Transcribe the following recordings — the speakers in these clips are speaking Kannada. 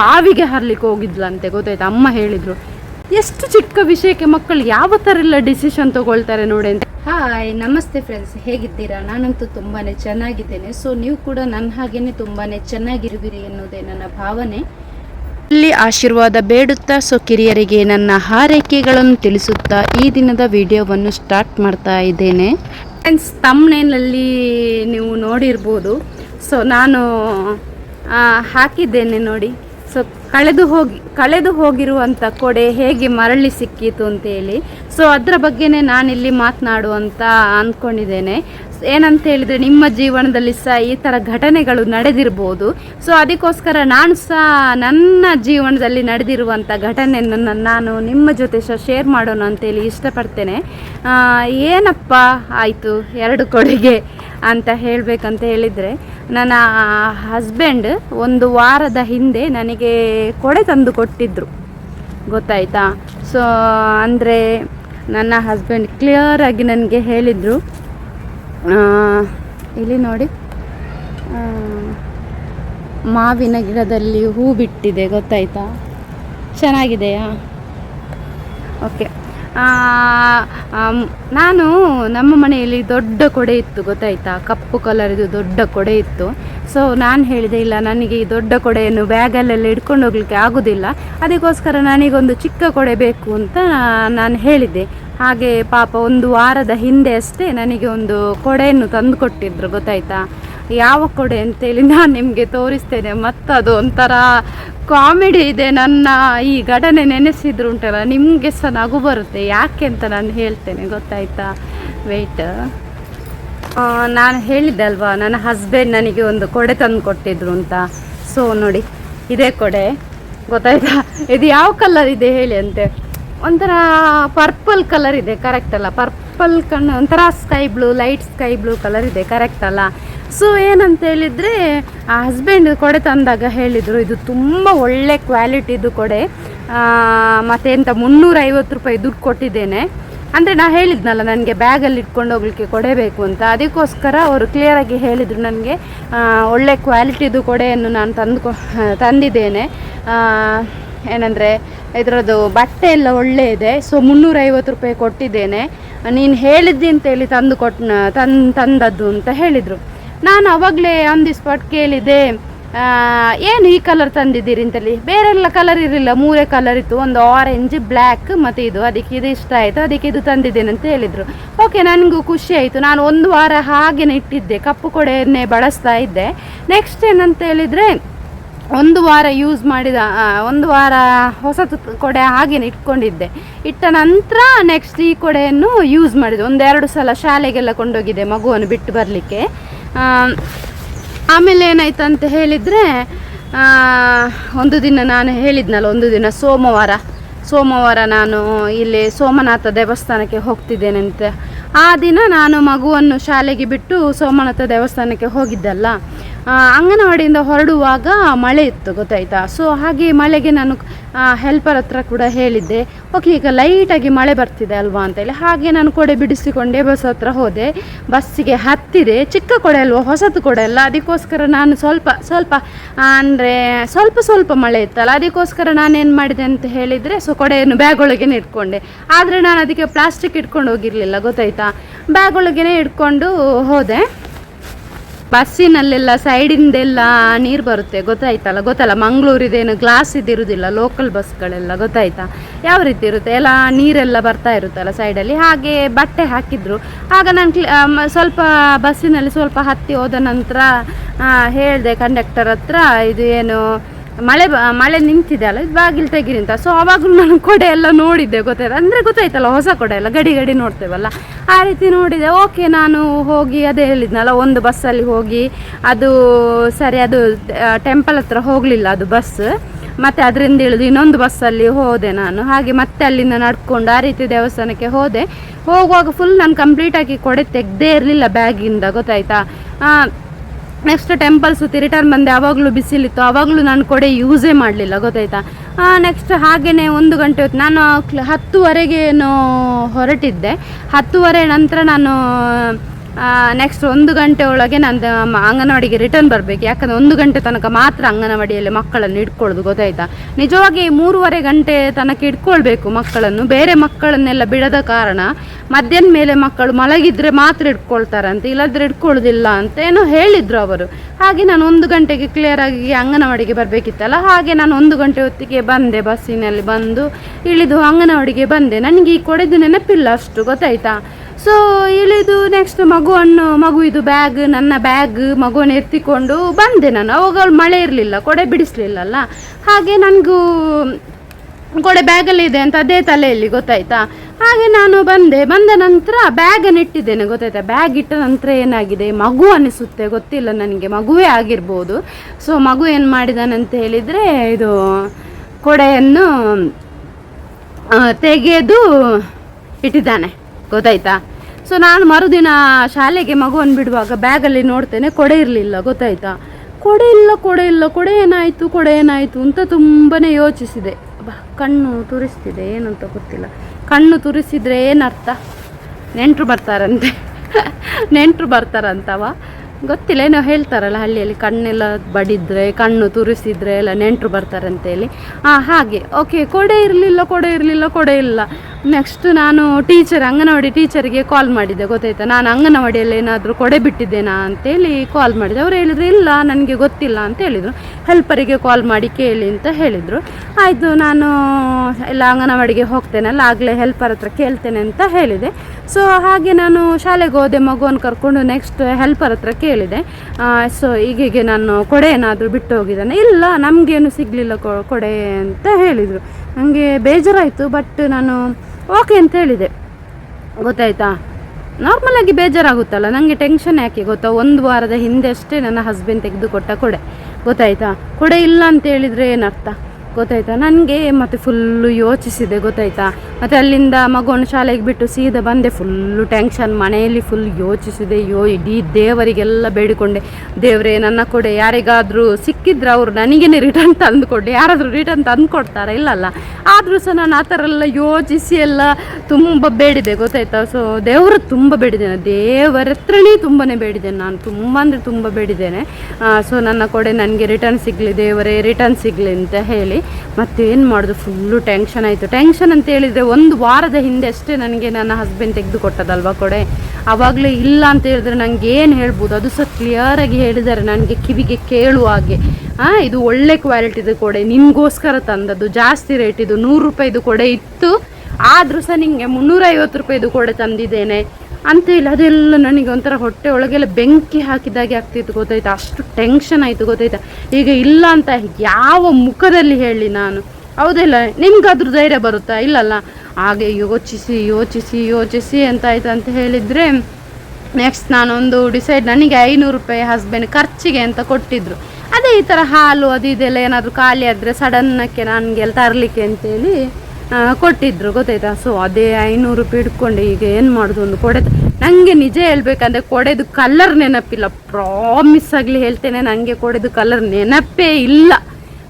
ಬಾವಿಗೆ ಹರ್ಲಿಕ್ಕೆ ಹೋಗಿದ್ಲಂತೆ ಗೊತ್ತಾಯ್ತು? ಅಮ್ಮ ಹೇಳಿದ್ರು ಎಷ್ಟು ಚಿಕ್ಕ ವಿಷಯಕ್ಕೆ ಮಕ್ಕಳು ಯಾವ ಥರ ಎಲ್ಲ ಡಿಸಿಷನ್ ತಗೊಳ್ತಾರೆ ನೋಡಿ ಅಂತ. ಹಾಯ್ ನಮಸ್ತೆ ಫ್ರೆಂಡ್ಸ್ ಹೇಗಿದ್ದೀರಾ? ನಾನಂತೂ ತುಂಬಾ ಚೆನ್ನಾಗಿದ್ದೇನೆ. ಸೊ ನೀವು ಕೂಡ ನನ್ನ ಹಾಗೇನೆ ತುಂಬಾ ಚೆನ್ನಾಗಿರುವಿರಿ ಎನ್ನುವುದೇ ನನ್ನ ಭಾವನೆ. ಇಲ್ಲಿ ಆಶೀರ್ವಾದ ಬೇಡುತ್ತಾ ಸೊ ಕಿರಿಯರಿಗೆ ನನ್ನ ಹಾರೈಕೆಗಳನ್ನು ತಿಳಿಸುತ್ತಾ ಈ ದಿನದ ವಿಡಿಯೋವನ್ನು ಸ್ಟಾರ್ಟ್ ಮಾಡ್ತಾ ಇದ್ದೇನೆ. ಫ್ರೆಂಡ್ಸ್ ತಮ್ಮನೇನಲ್ಲಿ ನೀವು ನೋಡಿರ್ಬೋದು. ಸೊ ನಾನು ಹಾಕಿದ್ದೇನೆ ನೋಡಿ. ಸೊ, ಕಳೆದು ಹೋಗಿ, ಕಳೆದು ಹೋಗಿರುವಂಥ ಕೊಡೆ ಹೇಗೆ ಮರಳಿ ಸಿಕ್ಕಿತು ಅಂತೇಳಿ. ಸೊ ಅದರ ಬಗ್ಗೆನೇ ನಾನಿಲ್ಲಿ ಮಾತನಾಡುವಂತ ಅಂದ್ಕೊಂಡಿದ್ದೇನೆ ಏನಂತ ಹೇಳಿದರೆ, ನಿಮ್ಮ ಜೀವನದಲ್ಲಿ ಸಹ ಈ ಥರ ಘಟನೆಗಳು ನಡೆದಿರ್ಬೋದು. ಸೊ ಅದಕ್ಕೋಸ್ಕರ ನಾನು ಸಹ ನನ್ನ ಜೀವನದಲ್ಲಿ ನಡೆದಿರುವಂಥ ಘಟನೆಯನ್ನು ನಾನು ನಿಮ್ಮ ಜೊತೆ ಸಹ ಶೇರ್ ಮಾಡೋಣ ಅಂತೇಳಿ ಇಷ್ಟಪಡ್ತೇನೆ. ಏನಪ್ಪ ಆಯಿತು ಎರಡು ಕೊಡೆಗೆ? ಅಂತ ಹೇಳಬೇಕಂತ ಹೇಳಿದರೆ, ನನ್ನ ಹಸ್ಬೆಂಡ್ ಒಂದು ವಾರದ ಹಿಂದೆ ನನಗೆ ಕೊಡೆ ತಂದು ಕೊಟ್ಟಿದ್ದರು ಗೊತ್ತಾಯ್ತಾ? ಸೊ ಅಂದರೆ ನನ್ನ ಹಸ್ಬೆಂಡ್ ಕ್ಲಿಯರಾಗಿ ನನಗೆ ಹೇಳಿದರು. ಇಲ್ಲಿ ನೋಡಿ. ಮಾವಿನ ಗಿಡದಲ್ಲಿ ಹೂ ಬಿಟ್ಟಿದೆ, ಗೊತ್ತಾಯ್ತಾ? ಚೆನ್ನಾಗಿದೆಯಾ? ಓಕೆ ನಾನು ನಮ್ಮ ಮನೆಯಲ್ಲಿ ದೊಡ್ಡ ಕೊಡೆ ಇತ್ತು, ಗೊತ್ತಾಯ್ತಾ? ಕಪ್ಪು ಕಲರಿದು ದೊಡ್ಡ ಕೊಡೆ ಇತ್ತು. ಸೊ ನಾನು ಹೇಳಿದೆ, ಇಲ್ಲ, ನನಗೆ ಈ ದೊಡ್ಡ ಕೊಡೆಯನ್ನು ಬ್ಯಾಗಲ್ಲೆಲ್ಲ ಇಟ್ಕೊಂಡು ಹೋಗ್ಲಿಕ್ಕೆ ಆಗೋದಿಲ್ಲ. ಅದಕ್ಕೋಸ್ಕರ ನನಗೊಂದು ಚಿಕ್ಕ ಕೊಡೆ ಬೇಕು ಅಂತ ನಾನು ಹೇಳಿದೆ. ಹಾಗೆ ಪಾಪ ಒಂದು ವಾರದ ಹಿಂದೆ ಅಷ್ಟೇ ನನಗೆ ಒಂದು ಕೊಡೆಯನ್ನು ತಂದು ಕೊಟ್ಟಿದ್ರು ಗೊತ್ತಾಯ್ತಾ? ಯಾವ ಕೊಡೆ ಅಂತೇಳಿ ನಾನು ನಿಮಗೆ ತೋರಿಸ್ತೇನೆ ಮತ್ತು ಅದು ಒಂಥರ ಕಾಮಿಡಿ ಇದೆ, ನನ್ನ ಈ ಘಟನೆ ನೆನೆಸಿದ್ರು ಉಂಟಲ್ಲ ನಿಮಗೆ ಸಹ ನಗು ಬರುತ್ತೆ. ಯಾಕೆ ಅಂತ ನಾನು ಹೇಳ್ತೇನೆ, ಗೊತ್ತಾಯ್ತಾ? ವೆಯ್ಟ್ ನಾನು ಹೇಳಿದ್ದಲ್ವಾ ನನ್ನ ಹಸ್ಬೆಂಡ್ ನನಗೆ ಒಂದು ಕೊಡೆ ತಂದು ಕೊಟ್ಟಿದ್ರು ಅಂತ ಸೊ ನೋಡಿ, ಇದೇ ಕೊಡೆ. ಗೊತ್ತಾಯ್ತಾ? ಇದು ಯಾವ ಕಲರ್ ಇದೆ ಹೇಳಿ ಅಂತೆ. ಒಂಥರ ಪರ್ಪಲ್ ಕಲರ್ ಇದೆ ಕರೆಕ್ಟ್ ಅಲ್ಲ? ಪರ್ಪಲ್ ಕಣ್ಣು ಒಂಥರ sky blue, light sky blue colour ಇದೆ ಕರೆಕ್ಟ್ ಅಲ್ಲ? ಸೊ ಏನಂತ ಹೇಳಿದರೆ, ಆ ಹಸ್ಬೆಂಡ್ ಕೊಡೆ ತಂದಾಗ ಹೇಳಿದರು, ಇದು ತುಂಬ ಒಳ್ಳೆ ಕ್ವಾಲಿಟಿದು ಕೊಡೆ. ಮತ್ತೆ ಎಂತ, ಮುನ್ನೂರೈವತ್ತು ರೂಪಾಯಿ ದುಡ್ಡು ಕೊಟ್ಟಿದ್ದೇನೆ. ಅಂದರೆ ನಾನು ಹೇಳಿದ್ನಲ್ಲ, ನನಗೆ ಬ್ಯಾಗಲ್ಲಿ ಇಟ್ಕೊಂಡು ಹೋಗ್ಲಿಕ್ಕೆ ಕೊಡಬೇಕು ಅಂತ. ಅದಕ್ಕೋಸ್ಕರ ಅವರು ಕ್ಲಿಯರಾಗಿ ಹೇಳಿದರು ನನಗೆ ಒಳ್ಳೆ ಕ್ವಾಲಿಟಿದು ಕೊಡೆಯನ್ನು ನಾನು ತಂದುಕೊ, ತಂದಿದ್ದೇನೆ. ಏನಂದರೆ ಇದರದ್ದು ಬಟ್ಟೆ ಎಲ್ಲ ಒಳ್ಳೆ ಇದೆ ಸೊ ಮುನ್ನೂರೈವತ್ತು ರೂಪಾಯಿ ಕೊಟ್ಟಿದ್ದೇನೆ. ನೀನು ಹೇಳಿದ್ದಿ ಅಂತೇಳಿ ತಂದು ಕೊಟ್ ತನ್ ತಂದದ್ದು ಅಂತ ಹೇಳಿದರು. ನಾನು ಅವಾಗಲೇ ಆನ್ ದಿ ಸ್ಪಾಟ್ ಕೇಳಿದೆ ಏನು ಈ ಕಲರ್ ತಂದಿದ್ದೀರಿ ಅಂತೇಳಿ. ಬೇರೆಲ್ಲ ಕಲರ್ ಇರಲಿಲ್ಲ, ಮೂರೇ ಕಲರ್ ಇತ್ತು. ಒಂದು ಆರೆಂಜ್ ಬ್ಲ್ಯಾಕ್ ಮತ್ತು ಇದು. ಅದಕ್ಕೆ ಇದು ಇಷ್ಟ ಆಯಿತು, ಅದಕ್ಕೆ ಇದು ತಂದಿದ್ದೇನೆ ಅಂತ ಹೇಳಿದರು. ಓಕೆ ನನಗೂ ಖುಷಿ ಆಯಿತು. ನಾನು ಒಂದು ವಾರ ಹಾಗೇನೆ ಇಟ್ಟಿದ್ದೆ, ಕಪ್ಪು ಕೊಡೆಯನ್ನೇ ಬಳಸ್ತಾ ಇದ್ದೆ. ನೆಕ್ಸ್ಟ್ ಏನಂತ ಹೇಳಿದರೆ ಒಂದು ವಾರ ಯೂಸ್ ಮಾಡಿದ ಒಂದು ವಾರ ಹೊಸತು ಕೊಡೆ ಹಾಗೇನೆ ಇಟ್ಕೊಂಡಿದ್ದೆ. ಇಟ್ಟ ನಂತರ ನೆಕ್ಸ್ಟ್ ಈ ಕೊಡೆಯನ್ನು ಯೂಸ್ ಮಾಡಿದೆ. ಒಂದೆರಡು ಸಲ ಶಾಲೆಗೆಲ್ಲ ಕೊಂಡೋಗಿದೆ ಮಗುವನ್ನು ಬಿಟ್ಟು ಬರಲಿಕ್ಕೆ. ಆಮೇಲೆ ಏನಾಯ್ತು ಅಂತ ಹೇಳಿದರೆ ಒಂದು ದಿನ ನಾನು ಹೇಳಿದ್ನಲ್ಲ, ಒಂದು ದಿನ ಸೋಮವಾರ ಸೋಮವಾರ ನಾನು ಇಲ್ಲಿ ಸೋಮನಾಥ ದೇವಸ್ಥಾನಕ್ಕೆ ಹೋಗ್ತಿದ್ದೇನೆ ಅಂತ. ಆ ದಿನ ನಾನು ಮಗುವನ್ನು ಶಾಲೆಗೆ ಬಿಟ್ಟು ಸೋಮನಾಥ ದೇವಸ್ಥಾನಕ್ಕೆ ಹೋಗಿದ್ದಲ್ಲ. ಅಂಗನವಾಡಿಯಿಂದ ಹೊರಡುವಾಗ ಮಳೆ ಇತ್ತು, ಗೊತ್ತಾಯ್ತಾ? ಸೊ ಹಾಗೆ ಮಳೆಗೆ ನಾನು ಹೆಲ್ಪರ್ ಹತ್ರ ಕೂಡ ಹೇಳಿದ್ದೆ ಓಕೆ ಈಗ ಲೈಟಾಗಿ ಮಳೆ ಬರ್ತಿದೆ ಅಲ್ವಾ? ಅಂತೇಳಿ ಹಾಗೆ ನಾನು ಕೊಡೆ ಬಿಡಿಸಿಕೊಂಡೆ, ಬಸ್ ಹತ್ರ ಹೋದೆ. ಬಸ್ಸಿಗೆ ಹತ್ತಿದೆ. ಚಿಕ್ಕ ಕೊಡೆ ಅಲ್ವಾ? ಹೊಸತು ಕೊಡೆ ಅಲ್ಲ? ಅದಕ್ಕೋಸ್ಕರ ನಾನು ಸ್ವಲ್ಪ ಸ್ವಲ್ಪ ಅಂದರೆ ಸ್ವಲ್ಪ ಸ್ವಲ್ಪ ಮಳೆ ಇತ್ತಲ್ಲ? ಅದಕ್ಕೋಸ್ಕರ ನಾನೇನು ಮಾಡಿದೆ ಅಂತ ಹೇಳಿದರೆ ಸೊ ಕೊಡೆಯನ್ನು ಬ್ಯಾಗ್ ಒಳಗೇನೆ ಇಟ್ಕೊಂಡೆ. ಆದರೆ ನಾನು ಅದಕ್ಕೆ ಪ್ಲಾಸ್ಟಿಕ್ ಇಟ್ಕೊಂಡು ಹೋಗಿರಲಿಲ್ಲ, ಗೊತ್ತಾಯ್ತಾ? ಬ್ಯಾಗ್ ಒಳಗೇನೆ ಇಟ್ಕೊಂಡು ಹೋದೆ. ಬಸ್ಸಿನಲ್ಲೆಲ್ಲ ಸೈಡಿಂದೆಲ್ಲ ನೀರು ಬರುತ್ತೆ, ಗೊತ್ತಾಯ್ತಲ್ಲ? ಗೊತ್ತಲ್ಲ? ಮಂಗಳೂರಿದೇನು ಗ್ಲಾಸ್ ಇದಿರುವುದಿಲ್ಲ ಲೋಕಲ್ ಬಸ್ಗಳೆಲ್ಲ ಗೊತ್ತಾಯ್ತಾ? ಯಾವ ರೀತಿ ಇರುತ್ತೆ? ಎಲ್ಲ ನೀರೆಲ್ಲ ಬರ್ತಾ ಇರುತ್ತಲ್ಲ ಸೈಡಲ್ಲಿ ಹಾಗೆ ಬಟ್ಟೆ ಹಾಕಿದ್ರು. ಆಗ ನಾನು ಸ್ವಲ್ಪ ಬಸ್ಸಿನಲ್ಲಿ ಸ್ವಲ್ಪ ಹತ್ತಿ ಹೋದ ನಂತರ ಹೇಳಿದೆ ಕಂಡಕ್ಟರ್ ಹತ್ರ, ಇದು ಏನು ಮಳೆ ಮಳೆ ನಿಂತಿದೆ ಅಲ್ಲ, ಇದು ಬಾಗಿಲು ತೆಗೀರಿ ಅಂತ. ಸೊ ಅವಾಗಲೂ ನಾನು ಕೊಡೆ ಎಲ್ಲ ನೋಡಿದ್ದೆ, ಗೊತ್ತಾಯ್ತು? ಅಂದರೆ ಗೊತ್ತಾಯ್ತಲ್ಲ, ಹೊಸ ಕೊಡೆ ಎಲ್ಲ, ಗಡಿ ಗಡಿ ನೋಡ್ತೇವಲ್ಲ. ಆ ರೀತಿ ನೋಡಿದೆ, ಓಕೆ, ನಾನು ಹೋಗಿ ಅದೇ ಹೇಳಿದ್ನಲ್ಲ, ಒಂದು ಬಸ್ಸಲ್ಲಿ ಹೋಗಿ, ಅದು ಸರಿ, ಅದು ಟೆಂಪಲ್ ಹತ್ರ ಹೋಗಲಿಲ್ಲ ಅದು ಬಸ್ ಮತ್ತು ಅದರಿಂದ ಇಳಿದು ಇನ್ನೊಂದು ಬಸ್ಸಲ್ಲಿ ಹೋದೆ ನಾನು. ಹಾಗೆ ಮತ್ತೆ ಅಲ್ಲಿಂದ ನಡ್ಕೊಂಡು ಆ ರೀತಿ ದೇವಸ್ಥಾನಕ್ಕೆ ಹೋದೆ. ಹೋಗುವಾಗ ಫುಲ್ ನಾನು ಕಂಪ್ಲೀಟಾಗಿ ಕೊಡೆ ತೆಗ್ದೇ ಇರಲಿಲ್ಲ ಬ್ಯಾಗಿಂದ ಗೊತ್ತಾಯ್ತಾ? ನೆಕ್ಸ್ಟ್ ಟೆಂಪಲ್ ಸುತ್ತಿ ರಿಟರ್ನ್ ಬಂದೆ ಆವಾಗಲೂ ಬಿಸಿಲಿತ್ತು. ಆವಾಗಲೂ ನಾನು ಕೊಡೆ ಯೂಸೇ ಮಾಡಲಿಲ್ಲ, ಗೊತ್ತಾಯ್ತಾ? ನೆಕ್ಸ್ಟ್ ಹಾಗೆಯೇ ಒಂದು ಗಂಟೆ ಹೊತ್ತು ನಾನು ಕ್ಲ- ಹತ್ತುವರೆಗೆ ಏನೋ ಹೊರಟಿದ್ದೆ. ಹತ್ತುವರೆ ನಂತರ ನಾನು ನೆಕ್ಸ್ಟ್ ಒಂದು ಗಂಟೆ ಒಳಗೆ ನಾನು ಅಂಗನವಾಡಿಗೆ ರಿಟರ್ನ್ ಬರಬೇಕು. ಯಾಕಂದರೆ ಒಂದು ಗಂಟೆ ತನಕ ಮಾತ್ರ ಅಂಗನವಾಡಿಯಲ್ಲಿ ಮಕ್ಕಳನ್ನು ಇಟ್ಕೊಳ್ಳೋದು ಗೊತ್ತಾಯ್ತಾ? ನಿಜವಾಗಿ ಮೂರುವರೆ ಗಂಟೆ ತನಕ ಇಟ್ಕೊಳ್ಬೇಕು ಮಕ್ಕಳನ್ನು. ಬೇರೆ ಮಕ್ಕಳನ್ನೆಲ್ಲ ಬಿಡದ ಕಾರಣ ಮಧ್ಯಾಹ್ನ ಮೇಲೆ ಮಕ್ಕಳು ಮಲಗಿದ್ರೆ ಮಾತ್ರ ಇಟ್ಕೊಳ್ತಾರಂತೆ, ಇಲ್ಲದ್ರೆ ಇಟ್ಕೊಳ್ಳೋದಿಲ್ಲ ಅಂತ ಏನೋ ಹೇಳಿದರು ಅವರು. ಹಾಗೆ ನಾನು ಒಂದು ಗಂಟೆಗೆ ಕ್ಲಿಯರ್ ಆಗಿ ಅಂಗನವಾಡಿಗೆ ಬರಬೇಕಿತ್ತಲ್ಲ, ಹಾಗೆ ನಾನು ಒಂದು ಗಂಟೆ ಹೊತ್ತಿಗೆ ಬಂದೆ ಬಸ್ಸಿನಲ್ಲಿ ಬಂದು ಇಳಿದು ಅಂಗನವಾಡಿಗೆ ಬಂದೆ. ನನಗೆ ಈ ಕೊಡೆದು ನೆನಪಿಲ್ಲ ಅಷ್ಟು, ಗೊತ್ತಾಯ್ತಾ? ಸೊ ಇಳಿದು ನೆಕ್ಸ್ಟ್ ಮಗುವನ್ನು, ಮಗು ಇದು ಬ್ಯಾಗ್ ನನ್ನ ಬ್ಯಾಗ್ ಮಗುವನ್ನು ಎತ್ತಿಕೊಂಡು ಬಂದೆ ನಾನು. ಅವಾಗ ಮಳೆ ಇರಲಿಲ್ಲ, ಕೊಡೆ ಬಿಡಿಸ್ಲಿಲ್ಲಲ್ಲ ಹಾಗೆ ನನಗೂ ಕೊಡೆ ಬ್ಯಾಗಲ್ಲಿ ಇದೆ ಅಂತ ಅದೇ ತಲೆಯಲ್ಲಿ ಗೊತ್ತಾಯ್ತಾ? ಹಾಗೆ ನಾನು ಬಂದೆ. ಬಂದ ನಂತರ ಬ್ಯಾಗನ್ನು ಇಟ್ಟಿದ್ದೇನೆ, ಗೊತ್ತಾಯ್ತಾ? ಬ್ಯಾಗ್ ಇಟ್ಟ ನಂತರ ಏನಾಗಿದೆ? ಮಗು ಅನಿಸುತ್ತೆ, ಗೊತ್ತಿಲ್ಲ ನನಗೆ. ಮಗುವೇ ಆಗಿರ್ಬೋದು. ಸೊ ಮಗು ಏನು ಮಾಡಿದಾನಂತ ಹೇಳಿದರೆ, ಇದು ಕೊಡೆಯನ್ನು ತೆಗೆದು ಇಟ್ಟಿದ್ದಾನೆ. ಗೊತ್ತಾಯ್ತಾ? ಸೊ ನಾನು ಮರುದಿನ ಶಾಲೆಗೆ ಮಗುವನ್ನು ಬಿಡುವಾಗ ಬ್ಯಾಗಲ್ಲಿ ನೋಡ್ತೇನೆ, ಕೊಡೆ ಇರಲಿಲ್ಲ, ಗೊತ್ತಾಯ್ತಾ? ಕೊಡೆ ಇಲ್ಲ ಕೊಡೆ ಇಲ್ಲ, ಕೊಡೆ ಏನಾಯಿತು ಕೊಡೆ ಏನಾಯಿತು ಅಂತ ತುಂಬಾ ಯೋಚಿಸಿದೆ. ಕಣ್ಣು ತುರಿಸ್ತಿದೆ, ಏನಂತ ಗೊತ್ತಿಲ್ಲ. ಕಣ್ಣು ತುರಿಸಿದ್ರೆ ಏನರ್ಥ? ನೆಂಟರು ಬರ್ತಾರಂತೆ. ನೆಂಟರು ಬರ್ತಾರಂತವ? ಗೊತ್ತಿಲ್ಲ, ಏನೋ ಹೇಳ್ತಾರಲ್ಲ ಹಳ್ಳಿಯಲ್ಲಿ ಕಣ್ಣೆಲ್ಲ ಬಡಿದ್ರೆ, ಕಣ್ಣು ತುರಿಸಿದ್ರೆ ಎಲ್ಲ ನೆಂಟರು ಬರ್ತಾರೆ ಅಂತೇಳಿ ಹಾಂ ಹಾಗೆ ಓಕೆ ಕೊಡೆ ಇರಲಿಲ್ಲ ಕೊಡೆ ಇರಲಿಲ್ಲ, ಕೊಡೆ ಇಲ್ಲ. ನೆಕ್ಸ್ಟ್ ನಾನು ಟೀಚರ್ ಅಂಗನವಾಡಿ ಟೀಚರಿಗೆ ಕಾಲ್ ಮಾಡಿದ್ದೆ ಗೊತ್ತಾಯ್ತಾ? ನಾನು ಅಂಗನವಾಡಿಯಲ್ಲಿ ಏನಾದರೂ ಕೊಡೆ ಬಿಟ್ಟಿದ್ದೇನಾ ಅಂತೇಳಿ ಕಾಲ್ ಮಾಡಿದೆ. ಅವ್ರು ಹೇಳಿದ್ರು, ಇಲ್ಲ, ನನಗೆ ಗೊತ್ತಿಲ್ಲ ಅಂತ ಹೇಳಿದರು. ಹೆಲ್ಪರಿಗೆ ಕಾಲ್ ಮಾಡಿ ಕೇಳಿ ಅಂತ ಹೇಳಿದರು. ಆಯಿತು, ನಾನು ಎಲ್ಲ ಅಂಗನವಾಡಿಗೆ ಹೋಗ್ತೇನಲ್ಲ, ಆಗಲೇ ಹೆಲ್ಪರ್ ಹತ್ರ ಕೇಳ್ತೇನೆ ಅಂತ ಹೇಳಿದೆ. ಸೊ ಹಾಗೆ ನಾನು ಶಾಲೆಗೆ ಹೋದೆ, ಮಗುವನ್ನು ಕರ್ಕೊಂಡು ನೆಕ್ಸ್ಟ್ ಹೆಲ್ಪರ್ ಹತ್ರ ಕೇಳಿದೆ. ಸೊ ಈಗೀಗೆ ನಾನು ಕೊಡೆ ಏನಾದರೂ ಬಿಟ್ಟು ಹೋಗಿದ್ದಾನೆ? ಇಲ್ಲ, ನಮಗೇನು ಸಿಗಲಿಲ್ಲ ಕೊಡೆ ಅಂತ ಹೇಳಿದರು. ನನಗೆ ಬೇಜಾರಾಯಿತು ಬಟ್ ನಾನು ಓಕೆ ಅಂತ ಹೇಳಿದೆ. ಗೊತ್ತಾಯ್ತಾ? ನಾರ್ಮಲಾಗಿ ಬೇಜಾರಾಗುತ್ತಲ್ಲ ನನಗೆ ಟೆನ್ಷನ್ ಯಾಕೆ ಗೊತ್ತಾ? ಒಂದು ವಾರದ ಹಿಂದೆ ಅಷ್ಟೇ ನನ್ನ ಹಸ್ಬೆಂಡ್ ತೆಗೆದುಕೊಟ್ಟ ಕೊಡೆ. ಗೊತ್ತಾಯ್ತಾ? ಕೊಡೆ ಇಲ್ಲ ಅಂತ ಹೇಳಿದ್ರೆ ಏನರ್ಥ? ಗೊತ್ತಾಯ್ತಾ? ನನಗೆ ಮತ್ತು ಫುಲ್ಲು ಯೋಚಿಸಿದೆ, ಗೊತ್ತಾಯ್ತಾ? ಮತ್ತು ಅಲ್ಲಿಂದ ಮಗುವನ್ನು ಶಾಲೆಗೆ ಬಿಟ್ಟು ಸೀದಾ ಬಂದೆ ಫುಲ್ಲು ಟೆನ್ಷನ್ ಮನೆಯಲ್ಲಿ ಫುಲ್ ಯೋಚಿಸಿದೆ ಯೋ ಇಡೀ ದೇವರಿಗೆಲ್ಲ ಬೇಡಿಕೊಂಡೆ. ದೇವರೇ, ನನ್ನ ಕೊಡೆ, ಯಾರಿಗಾದರೂ ಸಿಕ್ಕಿದ್ರೆ ಅವರು ನನಗೇನೆ ರಿಟರ್ನ್ ತಂದು ಕೊಡಿ ಯಾರಾದರೂ ರಿಟರ್ನ್ ತಂದು ಕೊಡ್ತಾರಾ ಇಲ್ಲಲ್ಲ. ಆದರೂ ಸಹ ನಾನು ಆ ಥರ ಎಲ್ಲ ಯೋಚಿಸಿ ಎಲ್ಲ ತುಂಬ ಬೇಡಿದೆ, ಗೊತ್ತಾಯ್ತಾ? ಸೊ ದೇವರು ತುಂಬ ಬೇಡಿದ್ದೇನೆ. ದೇವರ ಹತ್ರನೇ ತುಂಬಾ ಬೇಡಿದ್ದೇನೆ ನಾನು. ತುಂಬ ಅಂದರೆ ತುಂಬ ಬೇಡಿದ್ದೇನೆ. ಸೊ ನನ್ನ ಕೊಡೆ, ನನಗೆ ರಿಟರ್ನ್ ಸಿಗಲಿ, ದೇವರೇ ರಿಟರ್ನ್ ಸಿಗಲಿ ಅಂತ ಹೇಳಿ. ಮತ್ತೆ ಏನು ಮಾಡೋದು? ಫುಲ್ಲು ಟೆನ್ಷನ್ ಆಯಿತು. ಟೆನ್ಷನ್ ಅಂತ ಹೇಳಿದರೆ ಒಂದು ವಾರದ ಹಿಂದೆ ಅಷ್ಟೇ ನನಗೆ ನನ್ನ ಹಸ್ಬೆಂಡ್ ತೆಗೆದು ಕೊಟ್ಟದಲ್ವಾ ಕೊಡೆ? ಆವಾಗಲೇ ಇಲ್ಲ ಅಂತ ಹೇಳಿದ್ರೆ ನನಗೆ ಏನು ಹೇಳ್ಬೋದು? ಅದು ಸಹ ಕ್ಲಿಯರಾಗಿ ಹೇಳಿದ್ದಾರೆ ನನಗೆ ಕಿವಿಗೆ ಕೇಳುವ ಹಾಗೆ. ಹಾಂ ಇದು ಒಳ್ಳೆ ಕ್ವಾಲಿಟಿದು ಕೊಡೆ. ನಿಮಗೋಸ್ಕರ ತಂದದ್ದು. ಜಾಸ್ತಿ ರೇಟಿದು ನೂರು ರೂಪಾಯಿದು ಕೊಡೆ ಇತ್ತು. ಆದರೂ ಸಹ ನಿಮಗೆ ಮುನ್ನೂರೈವತ್ತು ರೂಪಾಯಿದು ಕೊಡೆ ತಂದಿದ್ದೇನೆ. ಅಂತೇಳಿ ಅದೆಲ್ಲ ನನಗೆ ಒಂಥರ ಹೊಟ್ಟೆ ಒಳಗೆಲ್ಲ ಬೆಂಕಿ ಹಾಕಿದಾಗೆ ಆಗ್ತಿತ್ತು ಗೊತ್ತಾಯ್ತಾ? ಅಷ್ಟು ಟೆನ್ಷನ್ ಆಯಿತು ಗೊತ್ತಾಯ್ತಾ? ಈಗ ಇಲ್ಲ ಅಂತ ಯಾವ ಮುಖದಲ್ಲಿ ಹೇಳಿ ನಾನು? ಹೌದಿಲ್ಲ, ನಿಮ್ಗಾದ್ರೂ ಧೈರ್ಯ ಬರುತ್ತಾ? ಇಲ್ಲಲ್ಲ. ಹಾಗೆ ಯೋಚಿಸಿ ಯೋಚಿಸಿ ಯೋಚಿಸಿ ಅಂತ ಆಯ್ತು ಅಂತ ಹೇಳಿದರೆ ನೆಕ್ಸ್ಟ್ ನಾನೊಂದು ಡಿಸೈಡ್ ನನಗೆ ಐನೂರು ರೂಪಾಯಿ ಹಸ್ಬೆಂಡ್ ಖರ್ಚಿಗೆ ಅಂತ ಕೊಟ್ಟಿದ್ರು. ಅದೇ ಈ ಥರ ಹಾಲು, ಅದು ಇದೆಲ್ಲ ಏನಾದರೂ ಖಾಲಿ ಆದರೆ ಸಡನ್ನಕ್ಕೆ ನನಗೆಲ್ಲ ತರಲಿಕ್ಕೆ ಅಂತೇಳಿ ಕೊಟ್ಟಿದ್ರು, ಗೊತ್ತಾಯ್ತಾ? ಸೊ ಅದೇ ಐನೂರು ರೂಪಾಯಿ ಇಟ್ಕೊಂಡು ಈಗ ಏನು ಮಾಡೋದು ಒಂದು ಕೊಡೆ ನನಗೆ ನಿಜ ಹೇಳ್ಬೇಕಂದ್ರೆ ಕೊಡೆದು ಕಲರ್ ನೆನಪಿಲ್ಲ. ಪ್ರಾಮಿಸ್ ಆಗಲಿ ಹೇಳ್ತೇನೆ ನನಗೆ ಕೊಡೆದು ಕಲರ್ ನೆನಪೇ ಇಲ್ಲ.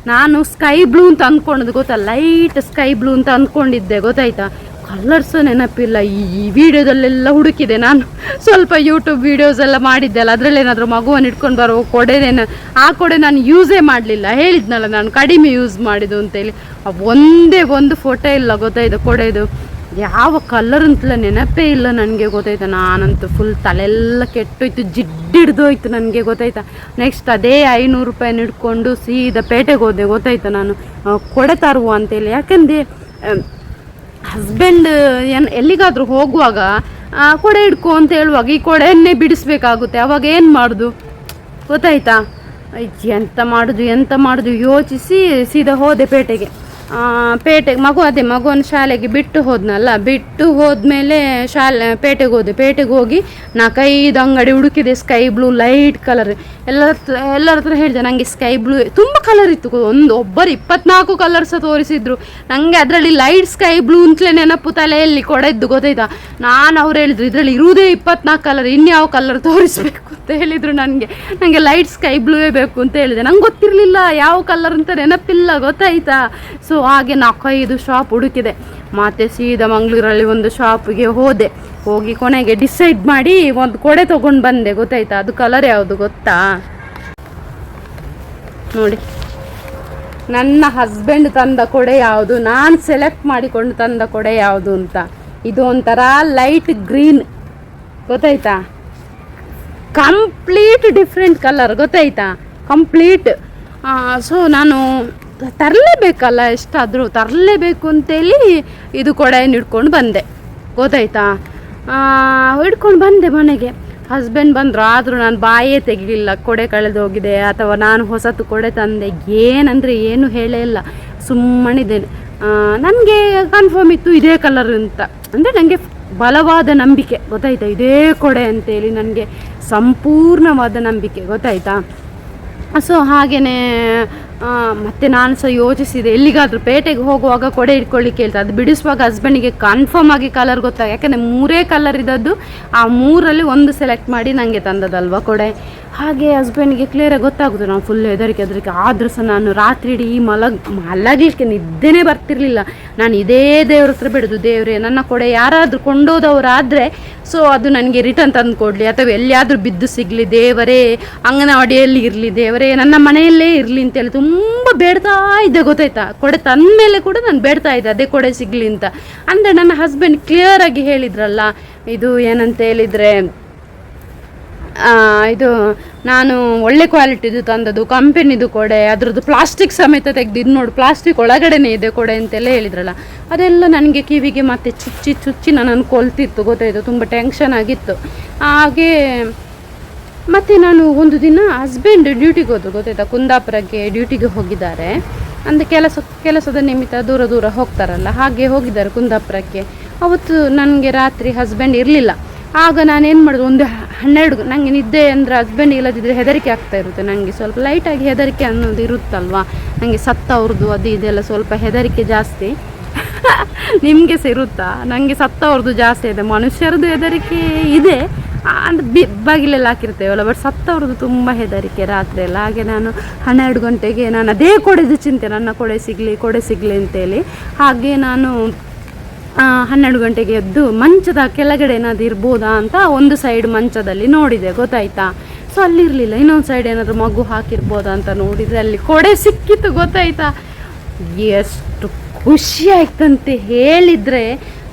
ನಾನು ಸ್ಕೈ ಬ್ಲೂ ಅಂತ ಅಂದ್ಕೊಂಡಿದ್ದು ಗೊತ್ತಾ? ಲೈಟ್ ಸ್ಕೈ ಬ್ಲೂ ಅಂತ ಅಂದ್ಕೊಂಡಿದ್ದೆ ಗೊತ್ತಾಯ್ತಾ? ಕಲರ್ಸ್ ನೆನಪಿಲ್ಲ, ಈ ವಿಡಿಯೋದಲ್ಲೆಲ್ಲ ಹುಡುಕಿದೆ ನಾನು. ಸ್ವಲ್ಪ ಯೂಟ್ಯೂಬ್ ವೀಡಿಯೋಸ್ ಎಲ್ಲ ಮಾಡಿದ್ದೆ ಅಲ್ಲ, ಅದರಲ್ಲಿ ಏನಾದರೂ ಮಗುವನ್ನು ಇಟ್ಕೊಂಡು ಬರೋ ಕೊಡೆನೇನು ಆ ಕೊಡೆ ನಾನು ಯೂಸೇ ಮಾಡಲಿಲ್ಲ. ಹೇಳಿದ್ನಲ್ಲ ನಾನು, ಕಡಿಮೆ ಯೂಸ್ ಮಾಡಿದ್ದು ಅಂತೇಳಿ. ಒಂದೇ ಒಂದು ಫೋಟೋ ಇಲ್ಲ ಗೊತ್ತಾಯ್ತು ಕೊಡೆದು? ಯಾವ ಕಲರ್ ಅಂತಲ್ಲ ನೆನಪೇ ಇಲ್ಲ ನನಗೆ ಗೊತ್ತಾಯ್ತು. ನಾನಂತೂ ಫುಲ್ ತಲೆಲ್ಲ ಕೆಟ್ಟೋಯ್ತು ಜಿಡ್ಡಿಡ್ದೋಯ್ತು ನನಗೆ ಗೊತ್ತಾಯ್ತಾ. ನೆಕ್ಸ್ಟ್ ಅದೇ ಐನೂರು ರೂಪಾಯಿನ ಹಿಡ್ಕೊಂಡು ಸೀದಾ ಪೇಟೆಗೆ ಹೋದೆ ಗೊತ್ತಾಯ್ತು ನಾನು. ಕೊಡೆ ತರುವ ಅಂತೇಳಿ. ಯಾಕಂದರೆ ಹಸ್ಬೆಂಡ್ ಏನು, ಎಲ್ಲಿಗಾದರೂ ಹೋಗುವಾಗ ಕೊಡೆ ಹಿಡ್ಕೊ ಅಂತ ಹೇಳುವಾಗ ಈ ಕೊಡೆಯನ್ನೇ ಬಿಡಿಸ್ಬೇಕಾಗುತ್ತೆ. ಅವಾಗ ಏನು ಮಾಡೋದು? ಗೊತ್ತಾಯ್ತಾ? ಎಂತ ಮಾಡೋದು ಎಂತ ಮಾಡೋದು? ಯೋಚಿಸಿ ಸೀದಾ ಹೋದೆ ಪೇಟೆಗೆ. ಪೇಟೆಗೆ ಮಗು ಅದೇ ಮಗುವನ್ನು ಶಾಲೆಗೆ ಬಿಟ್ಟು ಹೋದ್ನಲ್ಲ, ಬಿಟ್ಟು ಹೋದ್ಮೇಲೆ ಶಾಲೆ, ಪೇಟೆಗೆ ಹೋದೆ. ಪೇಟೆಗೆ ಹೋಗಿ ನಾಲ್ಕೈದು ಅಂಗಡಿ ಹುಡುಕಿದೆ ಸ್ಕೈ ಬ್ಲೂ ಲೈಟ್ ಕಲರ್ ಎಲ್ಲರ ಹತ್ರ ಎಲ್ಲರ ಹತ್ರ ಹೇಳಿದೆ ನನಗೆ ಸ್ಕೈ ಬ್ಲೂ ತುಂಬ ಕಲರ್ ಇತ್ತು. ಒಂದು, ಒಬ್ಬರು ಇಪ್ಪತ್ನಾಲ್ಕು ಕಲರ್ ಸಹ ತೋರಿಸಿದ್ರು. ನನಗೆ ಅದರಲ್ಲಿ ಲೈಟ್ ಸ್ಕೈ ಬ್ಲೂ ಅಂತಲೇ ನೆನಪು ತಲೆಯಲ್ಲಿ ಕೊಡೆದ್ದು ಗೊತ್ತಾಯ್ತಾ? ನಾನು ಅವ್ರು ಹೇಳಿದ್ರು, ಇದರಲ್ಲಿ ಇರುವುದೇ ಇಪ್ಪತ್ನಾಲ್ಕು ಕಲರ್ ಇನ್ಯಾವ ಕಲರ್ ತೋರಿಸ್ಬೇಕು ಅಂತ ಹೇಳಿದರು ನನಗೆ ನನಗೆ ಲೈಟ್ ಸ್ಕೈ ಬ್ಲೂವೇ ಬೇಕು ಅಂತ ಹೇಳಿದೆ. ನಂಗೆ ಗೊತ್ತಿರಲಿಲ್ಲ, ಯಾವ ಕಲರ್ ಅಂತ ನೆನಪಿಲ್ಲ, ಗೊತ್ತಾಯ್ತಾ? ಸೊ ಸೊ ಹಾಗೆ ನಾಲ್ಕೈದು ಶಾಪ್ ಹುಡುಕಿದೆ. ಮತ್ತೆ ಸೀದಾ ಮಂಗಳೂರಲ್ಲಿ ಒಂದು ಶಾಪ್ಗೆ ಹೋದೆ. ಹೋಗಿ ಕೊನೆಗೆ ಡಿಸೈಡ್ ಮಾಡಿ ಒಂದು ಕೊಡೆ ತೊಗೊಂಡು ಬಂದೆ. ಗೊತ್ತಾಯ್ತಾ? ಅದು ಕಲರ್ ಯಾವುದು ಗೊತ್ತಾ? ನೋಡಿ. ನನ್ನ ಹಸ್ಬೆಂಡ್ ತಂದ ಕೊಡೆ ಯಾವುದು? ನಾನು ಸೆಲೆಕ್ಟ್ ಮಾಡಿಕೊಂಡು ತಂದ ಕೊಡೆ ಯಾವುದು ಅಂತ. ಇದು ಒಂಥರ ಲೈಟ್ ಗ್ರೀನ್ ಗೊತ್ತಾಯ್ತಾ? ಕಂಪ್ಲೀಟ್ ಡಿಫ್ರೆಂಟ್ ಕಲರ್ ಗೊತ್ತಾಯ್ತಾ? ಕಂಪ್ಲೀಟ್ ಸೊ ನಾನು ತರಲೇಬೇಕಲ್ಲ, ಎಷ್ಟಾದರೂ ತರಲೇಬೇಕು ಅಂತೇಳಿ ಇದು ಕೊಡೆಯನ್ನು ಹಿಡ್ಕೊಂಡು ಬಂದೆ. ಗೊತ್ತಾಯ್ತಾ? ಹಿಡ್ಕೊಂಡು ಬಂದೆ ಮನೆಗೆ. ಹಸ್ಬೆಂಡ್ ಬಂದರು, ಆದರೂ ನಾನು ಬಾಯೇ ತೆಗಿಲಿಲ್ಲ. ಕೊಡೆ ಕಳೆದು ಹೋಗಿದೆ, ಅಥವಾ ನಾನು ಹೊಸತು ಕೊಡೆ ತಂದೆ. ಏನಂದರೆ ಏನು ಹೇಳೇ ಇಲ್ಲ. ಸುಮ್ಮನಿದ್ದೇನೆ. ನನಗೆ ಕನ್ಫರ್ಮ್ ಇತ್ತು ಇದೇ ಕಲರ್ ಅಂತ. ಅಂದರೆ ನನಗೆ ಬಲವಾದ ನಂಬಿಕೆ. ಗೊತ್ತಾಯ್ತಾ? ಇದೇ ಕೊಡೆ ಅಂತೇಳಿ ನನಗೆ ಸಂಪೂರ್ಣವಾದ ನಂಬಿಕೆ. ಗೊತ್ತಾಯ್ತಾ? ಸೊ ಹಾಗೆಯೇ ಮತ್ತೆ ನಾನು ಸಹ ಯೋಚಿಸಿದೆ, ಎಲ್ಲಿಗಾದರೂ ಪೇಟೆಗೆ ಹೋಗುವಾಗ ಕೊಡೆ ಇಟ್ಕೊಳ್ಳಿಕ್ಕೆ ಹೇಳ್ತಾ ಅದು ಬಿಡಿಸುವಾಗ ಹಸ್ಬೆಂಡಿಗೆ ಕನ್ಫರ್ಮ್ ಆಗಿ ಕಲರ್ ಗೊತ್ತಾಗ ಯಾಕಂದರೆ ಮೂರೇ ಕಲರ್ ಇದ್ದದ್ದು, ಆ ಮೂರಲ್ಲಿ ಒಂದು ಸೆಲೆಕ್ಟ್ ಮಾಡಿ ನನಗೆ ತಂದದಲ್ವ ಕೊಡೆ. ಹಾಗೆ ಹಸ್ಬೆಂಡಿಗೆ ಕ್ಲಿಯರಾಗಿ ಗೊತ್ತಾಗೋದು, ನಾವು ಫುಲ್ ಹೆದರಿಕೆ ಹೆದರಿಕೆ. ಆದರೂ ಸಹ ನಾನು ರಾತ್ರಿ ಇಡೀ ಮಲಗ್ ಮಲಗಲಿಕ್ಕೆ ನಿದ್ದೆನೇ ಬರ್ತಿರಲಿಲ್ಲ. ನಾನು ಇದೇ ದೇವ್ರ ಹತ್ರ ಬಿಡೋದು, ದೇವರೇ, ನನ್ನ ಕೊಡೆ ಯಾರಾದರೂ ಕೊಂಡೋದವರಾದರೆ ಸೊ ಅದು ನನಗೆ ರಿಟರ್ನ್ ತಂದು ಕೊಡಲಿ. ಅಥವಾ ಎಲ್ಲಿಯಾದರೂ ಬಿದ್ದು ಸಿಗಲಿ, ದೇವರೇ, ಅಂಗನವಾಡಿಯಲ್ಲಿ ಇರಲಿ, ದೇವರೇ, ನನ್ನ ಮನೆಯಲ್ಲೇ ಇರಲಿ ಅಂತೇಳಿ ತುಂಬ ಬೇಡ್ತಾ ಇದ್ದೆ, ಗೊತ್ತಾಯ್ತಾ? ಕೊಡೆ ತಂದ ಮೇಲೆ ಕೂಡ ನಾನು ಬೇಡ್ತಾ ಇದ್ದೆ, ಅದೇ ಕೊಡೆ ಸಿಗಲಿ ಅಂತ. ಅಂದರೆ ನನ್ನ ಹಸ್ಬೆಂಡ್ ಕ್ಲಿಯರಾಗಿ ಹೇಳಿದ್ರಲ್ಲ, ಇದು ಏನಂತ ಹೇಳಿದರೆ ಇದು ನಾನು ಒಳ್ಳೆ ಕ್ವಾಲಿಟಿದು ತಂದದ್ದು ಕಂಪೆನಿದು ಕೊಡೆ, ಅದ್ರದ್ದು ಪ್ಲಾಸ್ಟಿಕ್ ಸಮೇತ ತೆಗೆದು, ಇದು ನೋಡು ಪ್ಲಾಸ್ಟಿಕ್ ಒಳಗಡೆನೇ ಇದೆ ಕೊಡೆ ಅಂತೆಲ್ಲ ಹೇಳಿದ್ರಲ್ಲ. ಅದೆಲ್ಲ ನನಗೆ ಕಿವಿಗೆ ಮತ್ತೆ ಚುಚ್ಚಿ ಚುಚ್ಚಿ ನಾನು ಕೊಲ್ತಿತ್ತು, ಗೊತ್ತಾಯಿತು? ತುಂಬ ಟೆನ್ಷನ್ ಆಗಿತ್ತು. ಹಾಗೆ ಮತ್ತು ನಾನು ಒಂದು ದಿನ ಹಸ್ಬೆಂಡ್ ಡ್ಯೂಟಿಗೆ ಹೋದ್ರು. ಗೊತ್ತಾಯ್ತಾ? ಕುಂದಾಪುರಕ್ಕೆ ಡ್ಯೂಟಿಗೆ ಹೋಗಿದ್ದಾರೆ. ಅಂದರೆ ಕೆಲಸ, ಕೆಲಸದ ನಿಮಿತ್ತ ದೂರ ದೂರ ಹೋಗ್ತಾರಲ್ಲ, ಹಾಗೆ ಹೋಗಿದ್ದಾರೆ ಕುಂದಾಪುರಕ್ಕೆ. ಅವತ್ತು ನನಗೆ ರಾತ್ರಿ ಹಸ್ಬೆಂಡ್ ಇರಲಿಲ್ಲ. ಆಗ ನಾನು ಏನು ಮಾಡೋದು? ಒಂದು ಹನ್ನೆರಡು ನನಗೆ ನಿದ್ದೆ ಅಂದರೆ ಹಸ್ಬೆಂಡ್ ಇಲ್ಲದಿದ್ದರೆ ಹೆದರಿಕೆ ಆಗ್ತಾ ಇರುತ್ತೆ ನನಗೆ ಸ್ವಲ್ಪ ಲೈಟಾಗಿ ಹೆದರಿಕೆ ಅನ್ನೋದು ಇರುತ್ತಲ್ವಾ? ನನಗೆ ಸತ್ತವ್ರದ್ದು ಅದು ಇದೆಲ್ಲ ಸ್ವಲ್ಪ ಹೆದರಿಕೆ ಜಾಸ್ತಿ. ನಿಮಗೆ ಸಿರುತ್ತಾ ನನಗೆ ಸತ್ತವ್ರದ್ದು ಜಾಸ್ತಿ ಇದೆ. ಮನುಷ್ಯರದ್ದು ಹೆದರಿಕೆ ಇದೆ. ಅಂದರೆ ಬಿ ಬಾಗಿಲೆಲ್ಲ ಹಾಕಿರ್ತೇವಲ್ಲ ಬಟ್ ಸತ್ತವ್ರದ್ದು ತುಂಬ ಹೆದರಿಕೆ ರಾತ್ರಿ ಎಲ್ಲ. ಹಾಗೆ ನಾನು ಹನ್ನೆರಡು ಗಂಟೆಗೆ ನಾನು ಅದೇ ಕೊಡೆದು ಚಿಂತೆ, ನನ್ನ ಕೊಡೆ ಸಿಗಲಿ ಕೊಡೆ ಸಿಗಲಿ ಅಂತೇಳಿ. ಹಾಗೆ ನಾನು ಹನ್ನೆರಡು ಗಂಟೆಗೆ ಎದ್ದು ಮಂಚದ ಕೆಳಗಡೆ ಏನಾದರೂ ಇರ್ಬೋದಾ ಅಂತ ಒಂದು ಸೈಡ್ ಮಂಚದಲ್ಲಿ ನೋಡಿದೆ, ಗೊತ್ತಾಯ್ತಾ? ಸೊ ಅಲ್ಲಿರಲಿಲ್ಲ. ಇನ್ನೊಂದು ಸೈಡ್ ಏನಾದರೂ ಮಗು ಹಾಕಿರ್ಬೋದಾ ಅಂತ ನೋಡಿದರೆ ಅಲ್ಲಿ ಕೊಡೆ ಸಿಕ್ಕಿತ್ತು, ಗೊತ್ತಾಯ್ತಾ? ಎಷ್ಟು ಖುಷಿ ಆಯ್ತಂತೆ ಹೇಳಿದರೆ.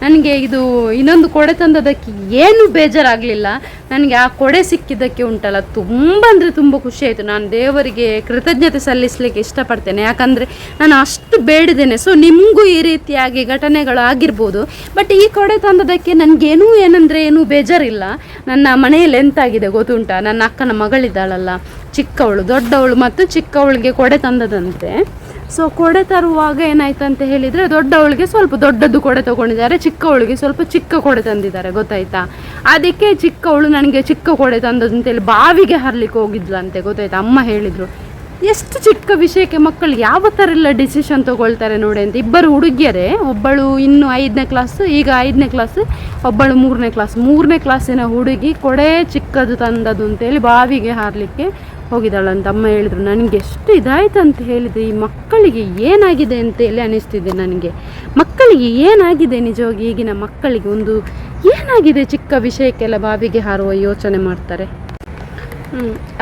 ನನಗೆ ಇದು ಇನ್ನೊಂದು ಕೊಡೆ ತಂದದಕ್ಕೆ ಏನು ಬೇಜಾರಾಗಲಿಲ್ಲ. ನನಗೆ ಆ ಕೊಡೆ ಸಿಕ್ಕಿದ್ದಕ್ಕೆ ಉಂಟಲ್ಲ, ತುಂಬ ಅಂದರೆ ತುಂಬ ಖುಷಿ ಆಯಿತು. ನಾನು ದೇವರಿಗೆ ಕೃತಜ್ಞತೆ ಸಲ್ಲಿಸಲಿಕ್ಕೆ ಇಷ್ಟಪಡ್ತೇನೆ. ಯಾಕಂದರೆ ನಾನು ಅಷ್ಟು ಬೇಡಿದ್ದೇನೆ. ಸೊ ನಿಮಗೂ ಈ ರೀತಿಯಾಗಿ ಘಟನೆಗಳು ಆಗಿರ್ಬೋದು. ಬಟ್ ಈ ಕೊಡೆ ತಂದದಕ್ಕೆ ನನಗೇನೂ ಏನಂದರೆ ಏನೂ ಬೇಜಾರಿಲ್ಲ. ನನ್ನ ಮನೆಯಲ್ಲಿ ಎಂತಾಗಿದೆ ಗೊತ್ತುಂಟ? ನನ್ನ ಅಕ್ಕನ ಮಗಳಿದ್ದಾಳಲ್ಲ, ಚಿಕ್ಕವಳು, ದೊಡ್ಡವಳು ಮತ್ತು ಚಿಕ್ಕವಳಿಗೆ ಕೊಡೆ ತಂದದಂತೆ. ಸೊ ಕೊಡೆ ತರುವಾಗ ಏನಾಯ್ತು ಅಂತ ಹೇಳಿದರೆ ದೊಡ್ಡವಳಿಗೆ ಸ್ವಲ್ಪ ದೊಡ್ಡದು ಕೊಡೆ ತಗೊಂಡಿದ್ದಾರೆ ಚಿಕ್ಕವಳಿಗೆ ಸ್ವಲ್ಪ ಚಿಕ್ಕ ಕೊಡೆ ತಂದಿದ್ದಾರೆ, ಗೊತ್ತಾಯ್ತಾ? ಅದಕ್ಕೆ ಚಿಕ್ಕವಳು ನನಗೆ ಚಿಕ್ಕ ಕೊಡೆ ತಂದದ್ದು ಅಂತೇಳಿ ಬಾವಿಗೆ ಹರ್ಲಿಕ್ಕೆ ಹೋಗಿದ್ಲಂತೆ, ಗೊತ್ತಾಯ್ತಾ? ಅಮ್ಮ ಹೇಳಿದರು, ಎಷ್ಟು ಚಿಕ್ಕ ವಿಷಯಕ್ಕೆ ಮಕ್ಕಳು ಯಾವ ಥರ ಎಲ್ಲ ಡಿಸಿಷನ್ ತೊಗೊಳ್ತಾರೆ ನೋಡಿ ಅಂತ. ಇಬ್ಬರು ಹುಡುಗಿಯರೇ, ಒಬ್ಬಳು ಇನ್ನು ಐದನೇ ಕ್ಲಾಸ್ ಈಗ ಐದನೇ ಕ್ಲಾಸ್ ಒಬ್ಬಳು ಮೂರನೇ ಕ್ಲಾಸ್ ಮೂರನೇ ಕ್ಲಾಸಿನ ಹುಡುಗಿ ಕೊಡೆ ಚಿಕ್ಕದು ತಂದದ್ದು ಅಂತೇಳಿ ಬಾವಿಗೆ ಹಾರಲಿಕ್ಕೆ ಹೋಗಿದ್ದಾಳಂತ ಅಮ್ಮ ಹೇಳಿದ್ರು. ನನಗೆ ಎಷ್ಟು ಇದಾಯ್ತು ಅಂತ ಹೇಳಿದೆ ಈ ಮಕ್ಕಳಿಗೆ ಏನಾಗಿದೆ ಅಂತೇಳಿ ಅನಿಸ್ತಿದೆ ನನಗೆ. ಮಕ್ಕಳಿಗೆ ಏನಾಗಿದೆ ನಿಜವಾಗಿ? ಈಗಿನ ಮಕ್ಕಳಿಗೆ ಒಂದು ಏನಾಗಿದೆ ಚಿಕ್ಕ ವಿಷಯಕ್ಕೆಲ್ಲ ಬಾವಿಗೆ ಹಾರುವ ಯೋಚನೆ ಮಾಡ್ತಾರೆ.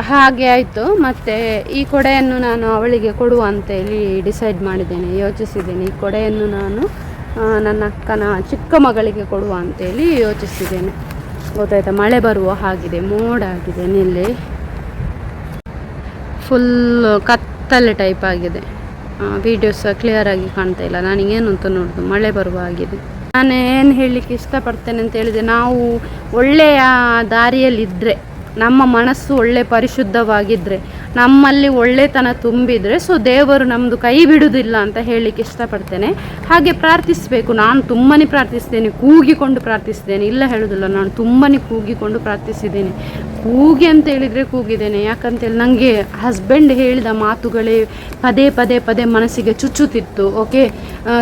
ಹಾಗೆ ಆಯಿತು. ಮತ್ತು ಈ ಕೊಡೆಯನ್ನು ನಾನು ಅವಳಿಗೆ ಕೊಡುವ ಅಂತೇಳಿ ಡಿಸೈಡ್ ಮಾಡಿದ್ದೇನೆ, ಯೋಚಿಸಿದ್ದೇನೆ. ಈ ಕೊಡೆಯನ್ನು ನಾನು ನನ್ನ ಅಕ್ಕನ ಚಿಕ್ಕ ಮಗಳಿಗೆ ಕೊಡುವ ಅಂತೇಳಿ ಯೋಚಿಸಿದ್ದೇನೆ. ಗೊತ್ತಾಯ್ತಾ? ಮಳೆ ಬರುವ ಹಾಗಿದೆ, ಮೋಡ ಆಗಿದೆ, ನಿಲ್ಲಿ. ಫುಲ್ ಕತ್ತಲೆ ಟೈಪ್ ಆಗಿದೆ. ವೀಡಿಯೋಸ್ ಕ್ಲಿಯರಾಗಿ ಕಾಣ್ತಾ ಇಲ್ಲ. ನಾನು ಅಂತ ನೋಡೋದು? ಮಳೆ ಬರುವ ಆಗಿದೆ ನಾನು ಏನು ಹೇಳಲಿಕ್ಕೆ ಇಷ್ಟಪಡ್ತೇನೆ ಅಂತ ಹೇಳಿದೆ ನಾವು ಒಳ್ಳೆಯ ದಾರಿಯಲ್ಲಿದ್ದರೆ ನಮ್ಮ ಮನಸ್ಸು ಒಳ್ಳೆ ಪರಿಶುದ್ಧವಾಗಿದ್ದರೆ ನಮ್ಮಲ್ಲಿ ಒಳ್ಳೆತನ ತುಂಬಿದರೆ ಸೊ ದೇವರು ನಮ್ಮದು ಕೈ ಬಿಡುವುದಿಲ್ಲ ಅಂತ ಹೇಳಲಿಕ್ಕೆ ಇಷ್ಟಪಡ್ತೇನೆ. ಹಾಗೆ ಪ್ರಾರ್ಥಿಸಬೇಕು. ನಾನು ತುಂಬಾ ಪ್ರಾರ್ಥಿಸ್ತೇನೆ. ಕೂಗಿಕೊಂಡು ಪ್ರಾರ್ಥಿಸಿದ್ದೇನೆ ಇಲ್ಲ ಹೇಳೋದಿಲ್ಲ, ನಾನು ತುಂಬಾ ಕೂಗಿಕೊಂಡು ಪ್ರಾರ್ಥಿಸಿದ್ದೇನೆ. ಕೂಗಿ ಅಂತ ಹೇಳಿದರೆ ಕೂಗಿದ್ದೇನೆ. ಯಾಕಂತೇಳಿ ನನಗೆ ಹಸ್ಬೆಂಡ್ ಹೇಳಿದ ಮಾತುಗಳೇ ಪದೇ ಪದೇ ಪದೇ ಮನಸ್ಸಿಗೆ ಚುಚ್ಚುತ್ತಿತ್ತು. ಓಕೆ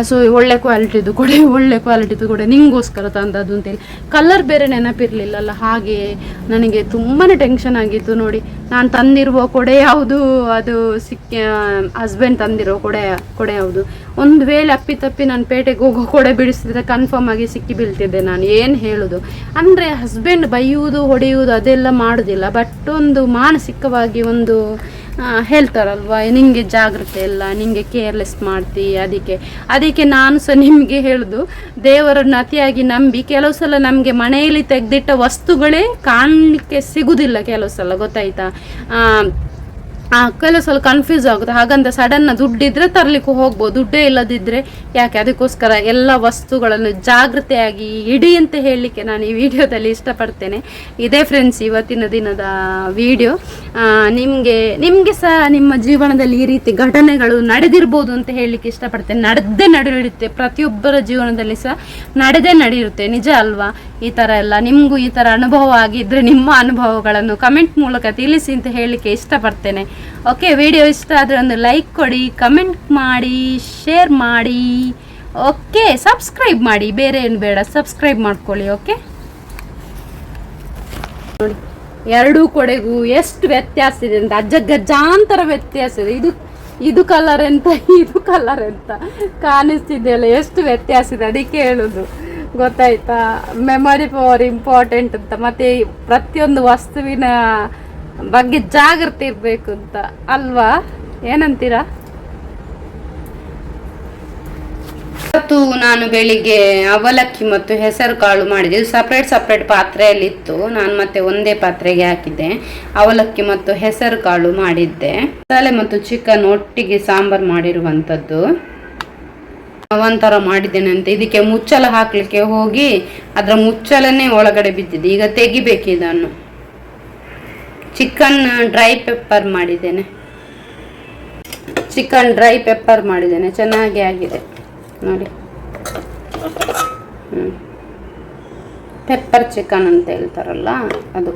ಸೊ ಒಳ್ಳೆ ಕ್ವಾಲಿಟಿದು ಕೊಡೆ, ಒಳ್ಳೆ ಕ್ವಾಲಿಟಿದು ಕೊಡೆ. ನಿಂಗೋಸ್ಕರ ತಂದದ್ದು ಅಂತೇಳಿ. ಕಲರ್ ಬೇರೆ ನೆನಪಿರಲಿಲ್ಲಲ್ಲ, ಹಾಗೆ ನನಗೆ ತುಂಬಾ ಟೆನ್ಷನ್ ಆಗಿತ್ತು ನೋಡಿ. ನಾನು ತಂದಿರುವ ಕೊಡೆ ಯಾವುದು, ಅದು ಸಿಕ್ಕ ಹಸ್ಬೆಂಡ್ ತಂದಿರೋ ಕೊಡೆ ಕೊಡೆ ಯಾವುದು. ಒಂದು ವೇಳೆ ಅಪ್ಪಿತಪ್ಪಿ ನಾನು ಪೇಟೆಗೆ ಹೋಗೋ ಕೊಡೆ ಬಿಡಿಸಿದ್ರೆ ಕನ್ಫರ್ಮ್ ಆಗಿ ಸಿಕ್ಕಿ ಬೀಳ್ತಿದ್ದೆ ನಾನು, ಏನು ಹೇಳೋದು. ಅಂದರೆ ಹಸ್ಬೆಂಡ್ ಬೈಯುವುದು, ಹೊಡೆಯುವುದು ಅದೆಲ್ಲ ಮಾಡೋದಿಲ್ಲ ಬಟ್ ಒಂದು ಮಾನಸಿಕವಾಗಿ ಒಂದು ಹೇಳ್ತಾರಲ್ವ ನಿಮಗೆ ಜಾಗ್ರತೆ ಇಲ್ಲ ನಿಮಗೆ ಕೇರ್ಲೆಸ್ ಮಾಡ್ತಿ, ಅದಕ್ಕೆ. ಅದಕ್ಕೆ ನಾನು ಸಹ ನಿಮಗೆ ಹೇಳೋದು, ದೇವರನ್ನು ಅತಿಯಾಗಿ ನಂಬಿ ಕೆಲವು ಸಲ ನಮಗೆ ಮನೆಯಲ್ಲಿ ತೆಗೆದಿಟ್ಟ ವಸ್ತುಗಳೇ ಕಾಣಲಿಕ್ಕೆ ಸಿಗುವುದಿಲ್ಲ ಕೆಲವು ಸಲ, ಗೊತ್ತಾಯ್ತಾ? ಕೆಲವು ಸ್ವಲ್ಪ ಕನ್ಫ್ಯೂಸ್ ಆಗುತ್ತೆ. ಹಾಗಂತ ಸಡನ್ನ ದುಡ್ಡಿದ್ರೆ ತರಲಿಕ್ಕೂ ಹೋಗ್ಬೋದು. ದುಡ್ಡೇ ಇಲ್ಲದಿದ್ದರೆ ಯಾಕೆ? ಅದಕ್ಕೋಸ್ಕರ ಎಲ್ಲ ವಸ್ತುಗಳನ್ನು ಜಾಗೃತೆಯಾಗಿ ಇಡಿ ಅಂತ ಹೇಳಲಿಕ್ಕೆ ನಾನು ಈ ವಿಡಿಯೋದಲ್ಲಿ ಇಷ್ಟಪಡ್ತೇನೆ. ಇದೇ ಫ್ರೆಂಡ್ಸ್ ಇವತ್ತಿನ ದಿನದ ವಿಡಿಯೋ. ನಿಮಗೆ ನಿಮಗೆ ಸಹ ನಿಮ್ಮ ಜೀವನದಲ್ಲಿ ಈ ರೀತಿ ಘಟನೆಗಳು ನಡೆದಿರ್ಬೋದು ಅಂತ ಹೇಳಲಿಕ್ಕೆ ಇಷ್ಟಪಡ್ತೇನೆ. ನಡೆದೇ ನಡೆಯುತ್ತೆ. ಪ್ರತಿಯೊಬ್ಬರ ಜೀವನದಲ್ಲಿ ಸಹ ನಡೆದೇ ನಡೆಯುತ್ತೆ. ನಿಜ ಅಲ್ವಾ? ಈ ಥರ ಎಲ್ಲ. ನಿಮಗೂ ಈ ಥರ ಅನುಭವ ಆಗಿದ್ದರೆ ನಿಮ್ಮ ಅನುಭವಗಳನ್ನು ಕಮೆಂಟ್ ಮೂಲಕ ತಿಳಿಸಿ ಅಂತ ಹೇಳಲಿಕ್ಕೆ ಇಷ್ಟಪಡ್ತೇನೆ. ಓಕೆ ವಿಡಿಯೋ ಇಷ್ಟ ಆದರೆ ಒಂದು ಲೈಕ್ ಕೊಡಿ ಕಮೆಂಟ್ ಮಾಡಿ ಶೇರ್ ಮಾಡಿ. ಓಕೆ ಸಬ್ಸ್ಕ್ರೈಬ್ ಮಾಡಿ. ಬೇರೆ ಏನು ಬೇಡ ಸಬ್ಸ್ಕ್ರೈಬ್ ಮಾಡ್ಕೊಳ್ಳಿ ಓಕೆ ನೋಡಿ, ಎರಡೂ ಕೊಡೆಗೂ ಎಷ್ಟು ವ್ಯತ್ಯಾಸ ಇದೆ ಅಂತ, ಅಜ್ಜ ಗಜಾಂತರ ವ್ಯತ್ಯಾಸ ಇದೆ. ಇದು ಇದು ಕಲರ್ ಎಂತ, ಇದು ಕಲರ್ ಎಂತ ಕಾಣಿಸ್ತಿದೆಯಲ್ಲ ಎಷ್ಟು ವ್ಯತ್ಯಾಸ ಇದೆ ಅದಕ್ಕೆ ಹೇಳುದು ಗೊತ್ತಾಯ್ತಾ? ಮೆಮೊರಿ ಪವರ್ ಇಂಪಾರ್ಟೆಂಟ್ ಅಂತ. ಮತ್ತೆ ಪ್ರತಿಯೊಂದು ವಸ್ತುವಿನ ಬಗ್ಗೆ ಜಾಗೃತಿ ಇರಬೇಕು ಅಂತ. ಅಲ್ವಾ? ಏನಂತೀರಾ? ಇವತ್ತು ನಾನು ಬೆಳಿಗ್ಗೆ ಅವಲಕ್ಕಿ ಮತ್ತು ಹೆಸರು ಕಾಳು ಮಾಡಿದೆ ಇದು ಸಪ್ರೇಟ್ ಸಪ್ರೇಟ್ ಪಾತ್ರೆಯಲ್ಲಿ ಇತ್ತು. ನಾನು ಮತ್ತೆ ಒಂದೇ ಪಾತ್ರೆಗೆ ಹಾಕಿದ್ದೆ. ಅವಲಕ್ಕಿ ಮತ್ತು ಹೆಸರು ಕಾಳು ಮಾಡಿದ್ದೆ. ಮಸಾಲೆ ಮತ್ತು ಚಿಕನ್ ಒಟ್ಟಿಗೆ ಸಾಂಬಾರ್ ಮಾಡಿರುವಂಥದ್ದು. ಒಂಥರ ಮಾಡಿದ್ದೇನೆ ಅಂತ. ಇದಕ್ಕೆ ಮುಚ್ಚಲ ಹಾಕ್ಲಿಕ್ಕೆ ಹೋಗಿ ಅದರ ಮುಚ್ಚಲನೇ ಒಳಗಡೆ ಬಿದ್ದಿದೆ. ಈಗ ತೆಗಿಬೇಕು ಇದನ್ನು ಚಿಕನ್ ಡ್ರೈ ಪೆಪ್ಪರ್ ಮಾಡಿದ್ದೇನೆ. ಚಿಕನ್ ಡ್ರೈ ಪೆಪ್ಪರ್ ಮಾಡಿದ್ದೇನೆ, ಚೆನ್ನಾಗಿ ಆಗಿದೆ. ನೋಡಿ. ಹ್ಞೂ ಪೆಪ್ಪರ್ ಚಿಕನ್ ಅಂತ ಹೇಳ್ತಾರಲ್ಲ, ಅದು.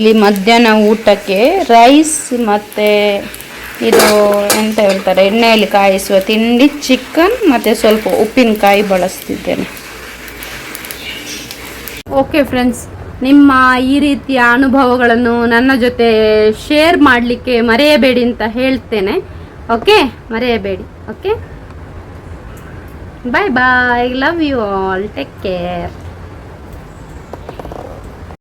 ಇಲ್ಲಿ ಮಧ್ಯಾಹ್ನ ಊಟಕ್ಕೆ ರೈಸ್ ಮತ್ತು ಇದು ಎಂತ ಹೇಳ್ತಾರೆ, ಎಣ್ಣೆಯಲ್ಲಿ ಕಾಯಿಸುವ ತಿಂಡಿ ಚಿಕನ್ ಮತ್ತು ಸ್ವಲ್ಪ ಉಪ್ಪಿನಕಾಯಿ ಬಳಸ್ತಿದ್ದೇನೆ. ಓಕೆ ಫ್ರೆಂಡ್ಸ್ ನಿಮ್ಮ ಈ ರೀತಿಯ ಅನುಭವಗಳನ್ನು ನನ್ನ ಜೊತೆ ಶೇರ್ ಮಾಡಲಿಕ್ಕೆ ಮರೆಯಬೇಡಿ ಅಂತ ಹೇಳ್ತೇನೆ. ಓಕೆ ಮರೆಯಬೇಡಿ. Okay bye bye love you all take care